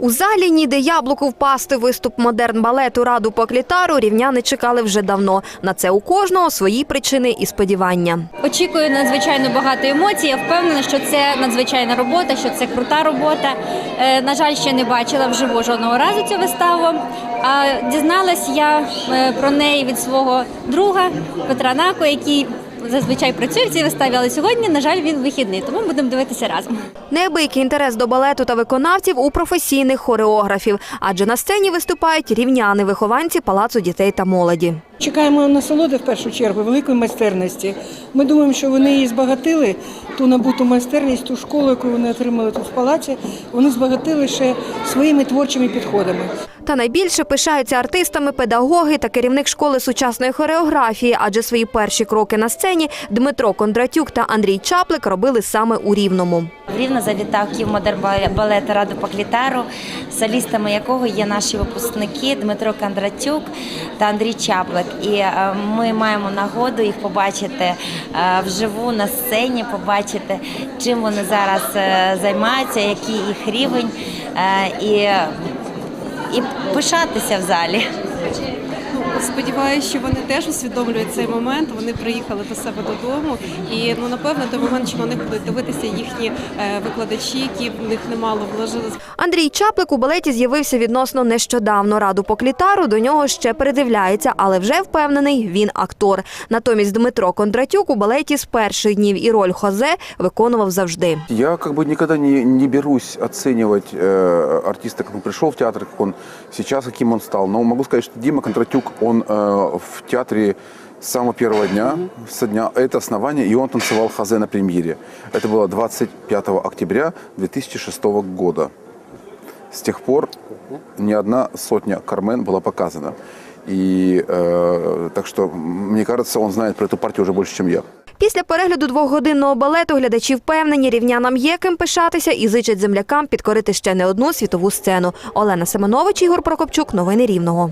У залі ніде яблуку впасти виступ модерн балету раду по клітару рівняни чекали вже давно. На це у кожного свої причини і сподівання. Очікую надзвичайно багато емоцій. Я впевнена, що це надзвичайна робота, що це крута робота. Е, на жаль, ще не бачила вживу жодного разу цю виставу. А дізналась я е, про неї від свого друга Петра Нако, який зазвичай працює в цій виставі, але сьогодні, на жаль, він вихідний, тому будемо дивитися разом. Неабиякий інтерес до балету та виконавців у професійних хореографів, адже на сцені виступають рівняни, вихованці палацу дітей та молоді. Чекаємо насолоди в першу чергу, великої майстерності. Ми думаємо, що вони її збагатили, ту набуту майстерність, ту школу, яку вони отримали тут в палаці, вони збагатили ще своїми творчими підходами. Та найбільше пишаються артистами педагоги та керівник школи сучасної хореографії, адже свої перші кроки на сцені Дмитро Кондратюк та Андрій Чаплик робили саме у Рівному. В Рівно завітав Київ модерн балет Раду по клітару, солістами якого є наші випускники Дмитро Кондратюк та Андрій Чаплик. І е, ми маємо нагоду їх побачити е, вживу на сцені, побачити, чим вони зараз е, займаються, який їх рівень, е, і, і пишатися в залі. Сподіваюся, що вони теж усвідомлюють цей момент. Вони приїхали до себе додому, і ну напевно той момент, що на них будуть дивитися їхні е, викладачі, які в них немало вложили Андрій Чаплик у балеті з'явився відносно нещодавно. Раду по клітару до нього ще придивляється, але вже впевнений, він актор. Натомість Дмитро Кондратюк у балеті з перших днів і роль Хозе виконував завжди. Я как бы никогда не, не берусь оценивать э, артиста, как он пришел в театр, как он сейчас, каким он стал. Но могу сказать, что Дима Кондратюк, он э, в театре с самого первого дня, со дня это основание, и он танцевал хазе на премьере. Это было 25 октября 2006 года. С тех пор ни одна сотня Кармен была показана. И э, так что, мне кажется, он знает про эту партию уже больше, чем я. Після перегляду двохгодинного балету глядачі впевнені, рівнянам є ким пишатися і зичать землякам підкорити ще не одну світову сцену. Олена Семенович, Ігор Прокопчук. Новини Рівного.